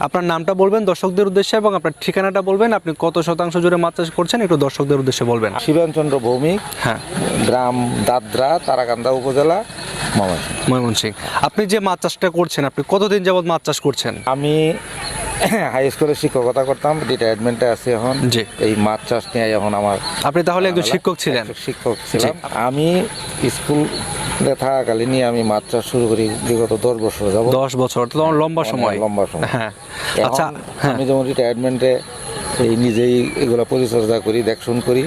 আপনার নামটা বলবেন দর্শকদের উদ্দেশ্যে এবং আপনার ঠিকানাটা বলবেন। আপনি কত শতাংশ জুড়ে মাছ চাষ করছেন একটু দর্শকদের উদ্দেশ্যে বলবেন। শিবানচন্দ্র ভৌমিক হ্যাঁ। গ্রাম দাদরা তারাকান্দা উপজেলা ময়মনসিংহ। ময়মনসিং আপনি যে মাছ চাষটা করছেন আপনি কতদিন যাবৎ মাছ চাষ করছেন? আমি হাই স্কুলে শিক্ষকতা করতাম রিটায়ারমেন্টে আছি এখন। এই মাছ চাষ নিয়ে এখন আমার আপনি তাহলে একজন শিক্ষক ছিলেন? শিক্ষক ছিলাম। আমি স্কুলে থাকাকালীনই আমি মাছ চাষ শুরু করি বিগত দশ বছর যাব দশ বছর তো লম্বা সময়। লম্বা সময়। হ্যাঁ। আচ্ছা হ্যাঁ। আমি যেমন রিটায়ারমেন্টে এই নিজেই এগুলো পরিচর্যা করি দেখশুন করি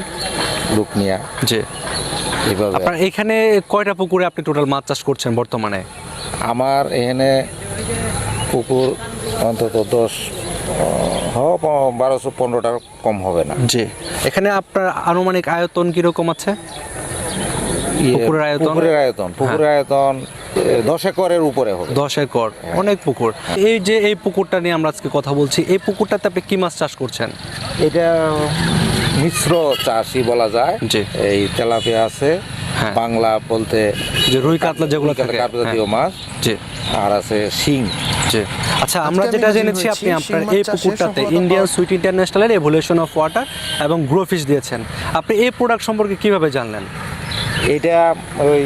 লোক নিয়ে। জি। আপনার এখানে কয়টা পুকুরে আপনি টোটাল মাছ চাষ করছেন বর্তমানে? আমার এখানে পুকুর অন্তত দশ হোক বারোশো পনেরো টাকা কম হবে না। জি। এখানে আপনার আনুমানিক আয়তন কীরকম আছে? ইয়ে, পুকুরের আয়তন? হ্যাঁ। পুকুরের আয়তন পুকুরের আয়তন এ, দশ একরের উপরে হবে। দশ একর অনেক পুকুর। এই যে এই পুকুরটা নিয়ে আমরা আজকে কথা বলছি এই পুকুরটাতে আপনি কি মাছ চাষ করছেন? এটা মিশ্র চাষই বলা যায়। এই তেলাপিয়া আছে হ্যাঁ। বাংলা বলতে যে রুই কাতলা যেগুলো জাতীয় হ্যাঁ। মাছ। আর আছে শিং। আচ্ছা আমরা যেটা জেনেছি আপনি আপনার এই পুকুরটাতে ইন্ডিয়ান সুইট ইন্টারন্যাশনালের এভলিউশন অফ ওয়াটার এবং গ্রো ফিশ দিয়েছেন। আপনি এই প্রোডাক্ট সম্পর্কে কীভাবে জানলেন? এটা ওই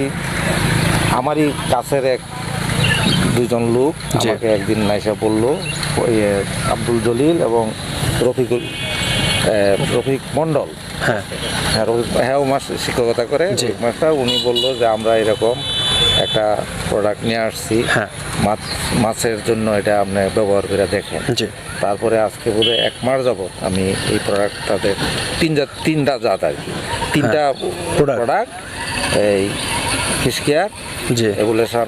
আমারই কাছের এক দুজন লোক। আমাকে একদিন নাইসা বলল ওই আব্দুল জলিল এবং রফিকুল রফিক মণ্ডল। হ্যাঁ। হ্যাঁ রফিক হ্যাঁ ও মাস শিক্ষকতা করে মাস্টার উনি বলল যে আমরা এরকম একটা প্রোডাক্ট নিয়ে আসছি হ্যাঁ। মাছ মাছের জন্য এটা আপনি ব্যবহার করে দেখেন জি তারপরে আজকে বোধ এক মাস যাব আমি এই প্রোডাক্টটাতে তিন জাত তিনটা জাত আর কি তিনটা। প্রোডাক্ট এই fish care G evolution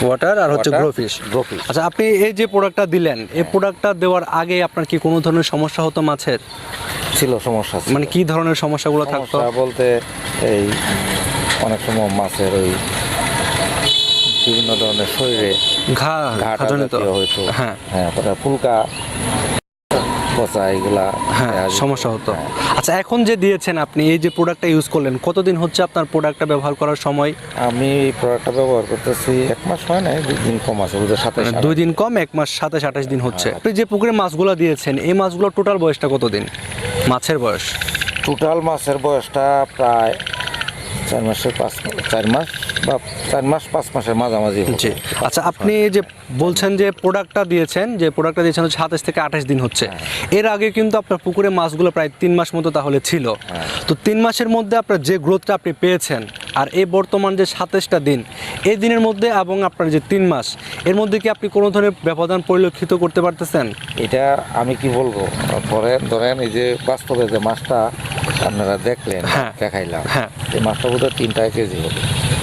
water আর হচ্ছে Water, grow fish grow fish। আচ্ছা আপনি এই যে প্রোডাক্টটা দিলেন এই প্রোডাক্টটা দেওয়ার আগে আপনার কি কোনো ধরনের সমস্যা হতো মাছের ছিল সমস্যা। মানে কি ধরনের সমস্যাগুলো থাকতো বলতে এই অনেক সময় মাছের ওই বিভিন্ন ধরনের শরীরে ঘা ঘাজনিত হয়তো। হ্যাঁ। হ্যাঁ ফুলকা পচা এগুলা হ্যাঁ সমস্যা হতো। হ্যাঁ। আচ্ছা এখন যে দিয়েছেন আপনি এই যে প্রোডাক্টটা ইউজ করলেন কতদিন হচ্ছে আপনার প্রোডাক্টটা ব্যবহার করার সময়? আমি এই প্রোডাক্টটা ব্যবহার করতেছি এক মাস হয় দুই দিন কম আছে মানে দুই দিন কম এক মাস সাতাশ আঠাশ দিন হচ্ছে। হ্যাঁ। আপনি যে পুকুরে মাছগুলো দিয়েছেন এই মাছগুলোর টোটাল বয়সটা কতদিন? মাছের বয়স? টোটাল মাছের বয়সটা প্রায় চার মাসের পাঁচ চার মাস বা চার মাস পাঁচ মাসের মাঝামাঝি। জি। আচ্ছা আপনি যে বলছেন যে প্রোডাক্টটা দিয়েছেন যে প্রোডাক্টটা দিয়েছেন হচ্ছে সাতাশ থেকে আঠাশ দিন হচ্ছে। এর আগে কিন্তু আপনার পুকুরে মাছগুলো প্রায় তিন মাস মতো তাহলে ছিল। তো তিন মাসের মধ্যে আপনার যে গ্রোথটা আপনি পেয়েছেন আর এই বর্তমান যে সাতাশটা দিন এই দিনের মধ্যে এবং আপনার যে তিন মাস এর মধ্যে কি আপনি কোনো ধরনের ব্যবধান পরিলক্ষিত করতে পারতেছেন? এটা আমি কি বলব? ধরেন ধরেন এই যে বাস্তবে যে মাছটা আপনারা দেখলেন হ্যাঁ। দেখাইলাম হ্যাঁ। এই মাছটা বোধহয় তিনটা কেজি হবে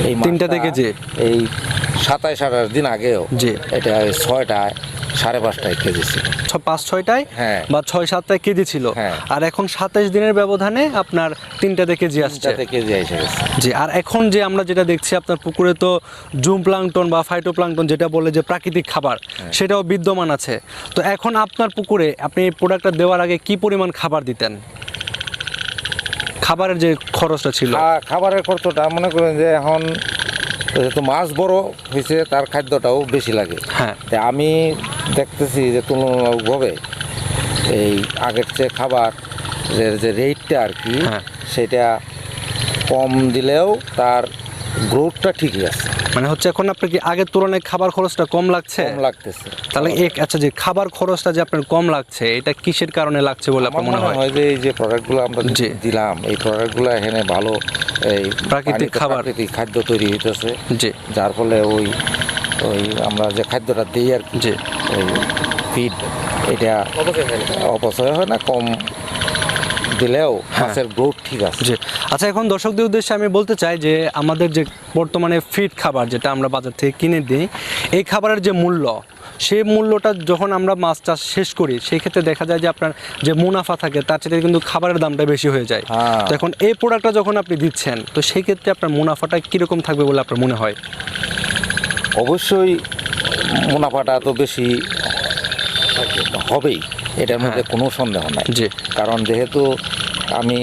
এই তিনটাতে মাছটা কেজি? এই সাতাইশ আঠাশ দিন আগেও জি। এটা ছয়টায় সাড়ে পাঁচটায় কেজি ছিল পাঁচ ছয়টায় হ্যাঁ। বা ছয় সাতটায় কেজি ছিল হ্যাঁ। আর এখন সাতাশ দিনের ব্যবধানে আপনার তিনটাতে কেজি আসছে কেজি এসে জি আর এখন যে আমরা যেটা দেখছি আপনার পুকুরে তো জুম প্লাংটন বা ফাইটো প্লাংটন যেটা বলে যে প্রাকৃতিক খাবার সেটাও বিদ্যমান আছে তো এখন আপনার পুকুরে আপনি এই প্রোডাক্টটা দেওয়ার আগে কি পরিমাণ খাবার দিতেন খাবারের যে খরচটা ছিল? খা- খাবারের খরচটা মনে করেন যে এখন যেহেতু মাছ বড় হয়েছে তার খাদ্যটাও বেশি লাগে। হ্যাঁ। আমি দেখতেছি যে তুলনামূলকভাবে এই আগের চেয়ে খাবার যে রেটটা আর কি হ্যাঁ। সেটা কম দিলেও তার গ্রোথটা ঠিকই আছে। মানে হচ্ছে এখন আপনার কি আগের তুলনায় খাবার খরচটা কম লাগছে? কম লাগতেছে। তাহলে এক আচ্ছা যে খাবার খরচটা যে আপনার কম লাগছে এটা কিসের কারণে লাগছে বলে আপনার মনে হয়? যে এই যে প্রোডাক্টগুলো আমরা জি। দিলাম এই প্রোডাক্টগুলো এখানে ভালো এই প্রাকৃতিক খাবার। প্রাকৃতিক খাদ্য তৈরি হইতেছে। জি। যার ফলে ওই ওই আমরা যে খাদ্যটা দিই আর কি জি। ওই ফিড এটা অপচয় হয় না কম দিলেও মাছের গ্রোথ ঠিক আছে। জি। আচ্ছা এখন দর্শকদের উদ্দেশ্যে আমি বলতে চাই যে আমাদের যে বর্তমানে ফিড খাবার যেটা আমরা বাজার থেকে কিনে দিই এই খাবারের যে মূল্য সেই মূল্যটা যখন আমরা মাছ চাষ শেষ করি সেই ক্ষেত্রে দেখা যায় যে আপনার যে মুনাফা থাকে তার চেয়ে কিন্তু খাবারের দামটা বেশি হয়ে যায়। হ্যাঁ। তো এখন এই প্রোডাক্টটা যখন আপনি দিচ্ছেন তো সেই ক্ষেত্রে আপনার মুনাফাটা কীরকম থাকবে বলে আপনার মনে হয়? অবশ্যই মুনাফাটা তো বেশি হবেই। এটার মধ্যে কোনো সন্দেহ নাই। জি। কারণ যেহেতু আমি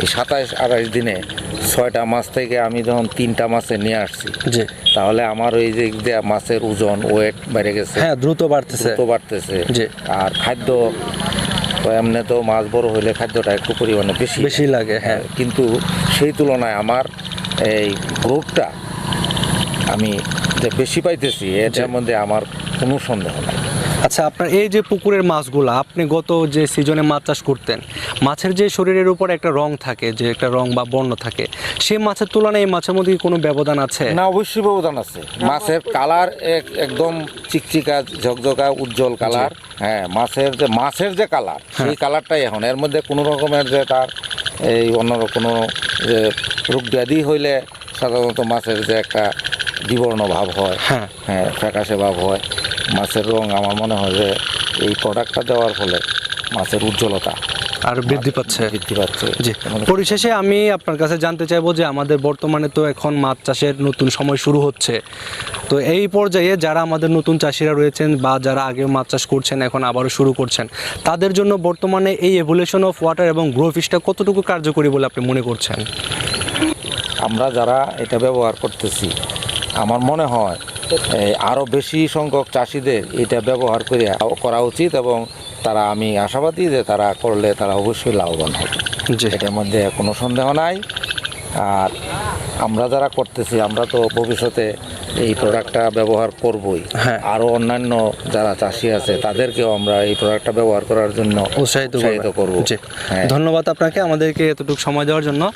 এই সাতাইশ আঠাইশ দিনে ছয়টা মাছ থেকে আমি যখন তিনটা মাছে নিয়ে আসছি জি। তাহলে আমার ওই যে মাছের ওজন ওয়েট বেড়ে গেছে। হ্যাঁ দ্রুত বাড়তেছে। দ্রুত বাড়তেছে। জি। আর খাদ্য তো এমনি তো মাছ বড় হইলে খাদ্যটা একটু পরিমাণে বেশি। বেশি লাগে হ্যাঁ। কিন্তু সেই তুলনায় আমার এই গ্রোথটা আমি যে বেশি পাইতেছি এটার মধ্যে আমার কোনো সন্দেহ নাই। আচ্ছা আপনার এই যে পুকুরের মাছগুলো আপনি গত যে সিজনে মাছ চাষ করতেন মাছের যে শরীরের উপর একটা রং থাকে যে একটা রং বা বর্ণ থাকে সেই মাছের তুলনায় এই মাছের মধ্যে কি কোনো ব্যবধান আছে? না অবশ্যই ব্যবধান আছে। মাছের কালার একদম চিকচিকা ঝকঝকা উজ্জ্বল কালার। হ্যাঁ মাছের যে মাছের যে কালার সেই কালারটাই এখন। এর মধ্যে কোনো রকমের যে তার এই অন্য কোনো যে রোগ ব্যাধি হইলে সাধারণত মাছের যে একটা বিবর্ণ ভাব হয়। হ্যাঁ। হ্যাঁ ফ্যাকাশে ভাব হয়। মাছের রং আমার মনে হয় যে এই প্রোডাক্টটা দেওয়ার ফলে মাছের উজ্জ্বলতা আর বৃদ্ধি পাচ্ছে। বৃদ্ধি পাচ্ছে। জি। পরিশেষে আমি আপনার কাছে জানতে চাইব যে আমাদের বর্তমানে তো এখন মাছ চাষের নতুন সময় শুরু হচ্ছে। তো এই পর্যায়ে যারা আমাদের নতুন চাষিরা রয়েছেন বা যারা আগে মাছ চাষ করছেন এখন আবারও শুরু করছেন তাদের জন্য বর্তমানে এই এভলিউশন অফ ওয়াটার এবং গ্রো ফিশটা কতটুকু কার্যকরী বলে আপনি মনে করছেন? আমরা যারা এটা ব্যবহার করতেছি আমার মনে হয় আরও বেশি সংখ্যক চাষিদের এটা ব্যবহার করে করা উচিত এবং তারা আমি আশাবাদী যে তারা করলে তারা অবশ্যই লাভবান হবে। এটার মধ্যে কোনো সন্দেহ নাই। আর আমরা যারা করতেছি আমরা তো ভবিষ্যতে এই প্রোডাক্টটা ব্যবহার করবই। হ্যাঁ। আরও অন্যান্য যারা চাষি আছে তাদেরকেও আমরা এই প্রোডাক্টটা ব্যবহার করার জন্য উৎসাহিত উৎসাহিত। করব। হ্যাঁ। ধন্যবাদ আপনাকে আমাদেরকে এতটুকু সময় দেওয়ার জন্য।